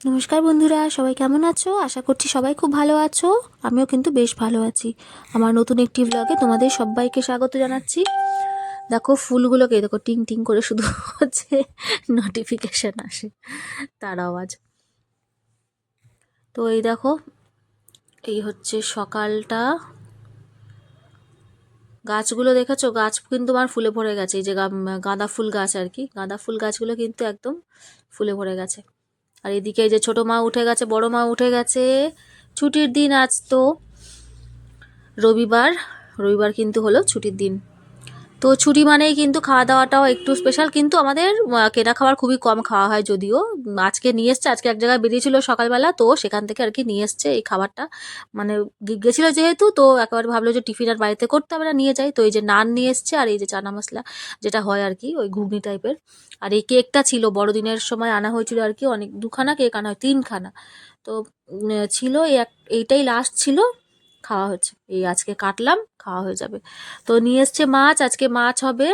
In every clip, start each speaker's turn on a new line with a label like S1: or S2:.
S1: নমস্কার বন্ধুরা, সবাই কেমন আছো? আশা করছি সবাই খুব ভালো আছো। আমিও কিন্তু বেশ ভালো আছি। আমার নতুন একটি ব্লগে তোমাদের সবাইকে স্বাগত জানাচ্ছি। দেখো ফুলগুলোকে, দেখো টিং টিং করে শুধু হচ্ছে নোটিফিকেশান আসে, তার আওয়াজ। তো এই দেখো, এই হচ্ছে সকালটা। গাছগুলো দেখেছ? গাছ কিন্তু আমার ফুলে ভরে গেছে। এই যে গাঁদা ফুল গাছ আর কি। গাঁদা ফুল গাছগুলো কিন্তু একদম ফুলে ভরে গেছে। আর এদিকে যে ছোট মা উঠে গেছে, বড় মা উঠে গেছে। ছুটির দিন আজ তো রবিবার। রবিবার কিন্তু হলো ছুটির দিন। তো ছুটি মানেই কিন্তু খাওয়া দাওয়াটাও একটু স্পেশাল কিন্তু আমাদের কেনা খাবার খুবই কম খাওয়া হয় যদিও। আজকে নিয়ে এসছে, আজকে এক জায়গায় বেরিয়েছিল সকালবেলা, তো সেখান থেকে আর কি নিয়ে এসছে এই খাবারটা। মানে গেছিল যেহেতু, তো একেবারে ভাবলো যে টিফিন আর বাড়িতে করতে হবে না, নিয়ে যাই। তো এই যে নান নিয়ে এসছে, আর এই যে চানা মশলা যেটা হয় আর কি ওই ঘুগনি টাইপের আর এই কেকটা ছিল, বড়দিনের সময় আনা হয়েছিল আর কি অনেক, দুখানা কেক আনা হয়, তিনখানা। তো ছিল, এই এক, এইটাই লাস্ট ছিল। খাওয়া হচ্ছে। এই আজকে কাটলাম, খাওয়া হয়ে যাবে। তো নিয়ে এসছে মাছ, আজকে মাছ হবে।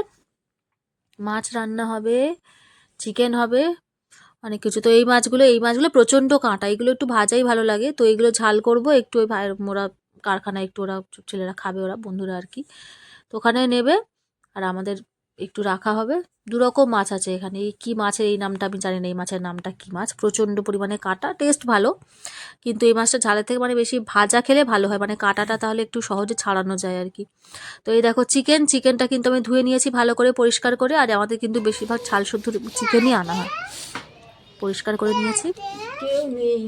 S1: মাছ রান্না হবে চিকেন হবে, অনেক কিছু। তো এই মাছগুলো এই মাছগুলো প্রচণ্ড কাঁটা। এগুলো একটু ভাজাই ভালো লাগে। তো এগুলো ঝাল করব, একটু ওই ভাইয়ের, ওরা কারখানায় একটু ওরা, ছেলেরা খাবে, ওরা, বন্ধুরা আর কি। তো ওখানে নেবে, আর আমাদের একটু রাখা হবে। দু রকম মাছ আছে এখানে। কী মাছের এই নামটা আমি জানি না, এই মাছের নামটা কী মাছ? প্রচণ্ড পরিমাণে কাটা। টেস্ট ভালো। কিন্তু এই মাছটা ঝালের থেকে মানে বেশি ভাজা খেলে ভালো হয়। মানে কাঁটাটা তাহলে একটু সহজে ছাড়ানো যায় আর কি। তো এই দেখো চিকেন চিকেনটা কিন্তু আমি ধুয়ে নিয়েছি ভালো করে পরিষ্কার করে। আর আমাদের কিন্তু বেশিরভাগ ছাল শুদ্ধ চিকেনই আনা হয়। পরিষ্কার করে নিয়েছি।
S2: কেউ নেই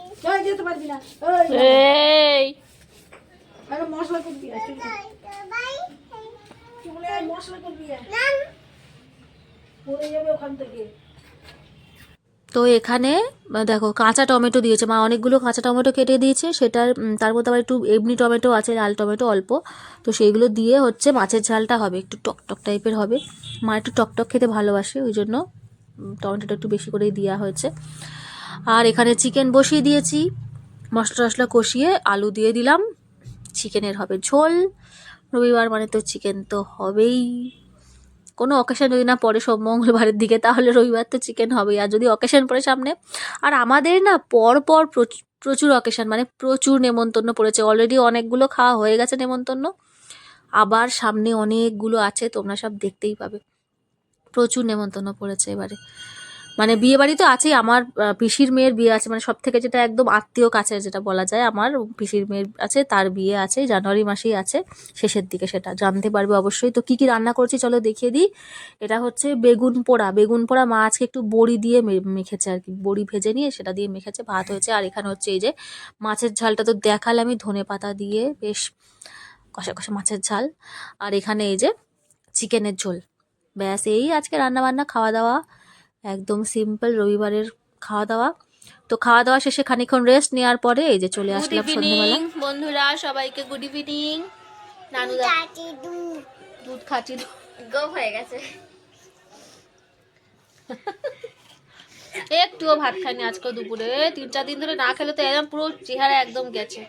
S2: ওই যেতে পারবি না।
S1: এই।
S2: আরে মশলা করবি আর চুপ চুলে মশলা করবি পড়ে যাবে ওখান থেকে।
S1: তো এখানে দেখো কাঁচা টমেটো দিয়েছে। মা অনেকগুলো কাঁচা টমেটো কেটে দিয়েছে। সেটার তার মধ্যে আবার একটু এমনি টমেটো আছে লাল টমেটো অল্প। তো সেইগুলো দিয়ে হচ্ছে মাছের ঝালটা হবে। একটু টকটক টাইপের হবে। মা একটু টকটক খেতে ভালোবাসে ওই জন্য টমেটোটা একটু বেশি করেই দেওয়া হয়েছে। আর এখানে চিকেন বসিয়ে দিয়েছি। মশলা টশলা কষিয়ে আলু দিয়ে দিলাম। চিকেনের হবে ঝোল। রবিবার মানে তো চিকেন তো হবেই। কোনো অকেশন যদি না পড়ে সব মঙ্গলবারের দিকে, তাহলে রবিবার তো চিকেন হবেই। আর যদি অকেশন পড়ে সামনে, আর আমাদের না পর পর প্রচুর অকেশন মানে প্রচুর নেমন্তন্ন পড়েছে। অলরেডি অনেকগুলো খাওয়া হয়ে গেছে নেমন্তন্ন। আবার সামনে অনেকগুলো আছে, তোমরা সব দেখতেই পাবে। প্রচুর নেমন্তন্ন পড়েছে এবারে। মানে বিয়ে বাড়ি তো আছেই, আমার পিসির মেয়ের বিয়ে আছে মানে সব থেকে যেটা একদম আত্মীয় কাছের যেটা বলা যায় আমার পিসির মেয়ের আছে, তার বিয়ে আছে, জানুয়ারি মাসেই আছে, শেষের দিকে সেটা, জানতে পারবে অবশ্যই। তো কি কি রান্না করছি চলো দেখিয়ে দিই। এটা হচ্ছে বেগুন পোড়া বেগুন পোড়া মা আজকে একটু বড়ি দিয়ে মেখেছে আর কি, বড়ি ভেজে নিয়ে সেটা দিয়ে মেখেছে, ভাত হয়েছে, আর এখানে হচ্ছে এই যে মাছের ঝালটা তো দেখালামই ধনে পাতা দিয়ে বেশ কষা কষা মাছের ঝাল, আর এখানে এই যে চিকেনের ঝোল, ব্যাস, এই আজকে রান্না বান্না খাওয়া দাওয়া একদম সিম্পল রবিবারের খাওয়া দাওয়া তো খাওয়া দাওয়া শেষে খানিক্ষণ রেস্ট নেওয়ার পরে এই যে চলে আসলাম সন্ধ্যেবেলা।
S3: বন্ধুরা সবাইকে গুড ইভিনিং নানু দুধ খাচ্ছি গো হয়ে গেছে। একটুও ভাত খাইনি আজকে দুপুরে। তিন চার দিন ধরে না খেলে তো একদম পুরো চেহারা একদম গেছে।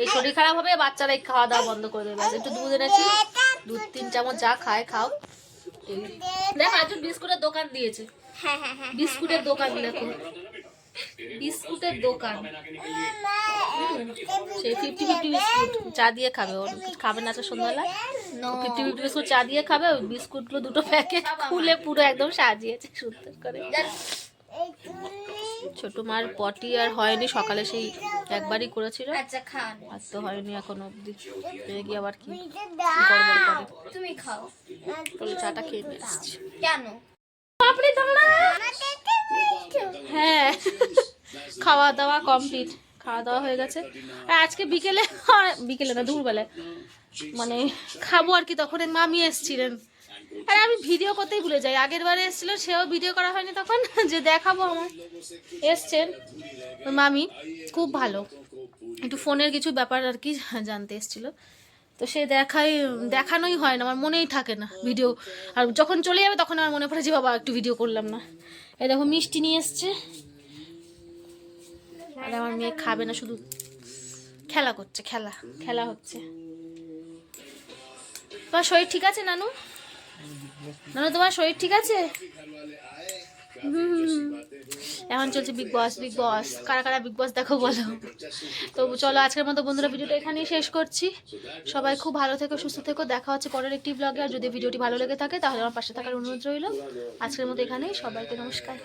S3: এই শরীর খারাপ হবে বাচ্চারা এই খাওয়া দাওয়া বন্ধ করে দেবে। একটু দুধ এনেছি। দুধ তিন চামচ যা খায় খাও। দেখো একজন বিস্কুটের দোকান দিয়েছে। বিস্কুটের দোকান দেখো বিস্কুটের দোকান। সেই ফিফটি ফিফটি বিস্কুট চা দিয়ে খাবে ওর খাবে না তো সন্ধ্যাবেলা ফিফটি ফিফটি বিস্কুট চা দিয়ে খাবে ওই বিস্কুটগুলো দুটো প্যাকেট খুলে পুরো একদম সাজিয়েছে সুন্দর করে। ছোট মার পটি আর হয়নি সকালে সেই একবারই করেছিল।
S4: আচ্ছা
S3: আর তো হয়নি এখনও অব্দি গিয়ে আবার কি
S4: তুমি খাও।
S3: বলে চাটা খেয়ে নিয়ে আসছি।
S4: কেন?
S3: হ্যাঁ খাওয়া দাওয়া কমপ্লিট খাওয়া দাওয়া হয়ে গেছে। আর আজকে বিকেলে বিকেলে না দুপুরবেলায় মানে খাব আর কি তখন মামি এসছিলেন। আর আমি ভিডিও করতেই ভুলে যাই। আগের বারে এসেছিল, সেও ভিডিও করা হয়নি তখন, যে দেখাবো আমার। এসছেন মামি। খুব ভালো। একটু ফোনের কিছু ব্যাপার আর কি জানতে এসেছিল। তো সে দেখাই, দেখানোই হয় না, আমার মনেই থাকে না ভিডিও আর যখন চলে যাবে তখন আমার মনে পড়ে যে, বাবা, একটু ভিডিও করলাম না। এ দেখো, মিষ্টি নিয়ে এসছে। আর আমার মেয়ে খাবে না, শুধু খেলা করছে, খেলা খেলা হচ্ছে। তোমার শরীর ঠিক আছে, নানু?
S1: নানু, তোমার শরীর ঠিক আছে। এখন চলছে বিগ বস বিগ বস কারা কারা বিগ বস দেখো বলো। তো চলো আজকের মতো বন্ধুরা ভিডিওটা এখানেই শেষ করছি। সবাই খুব ভালো থেকো, সুস্থ থেকো। দেখা হচ্ছে পরের একটি ব্লগে আর যদি ভিডিওটি ভালো লেগে থাকে, তাহলে আমার পাশে থাকার অনুরোধ রইল। আজকের মতো এখানেই। সবাইকে নমস্কার।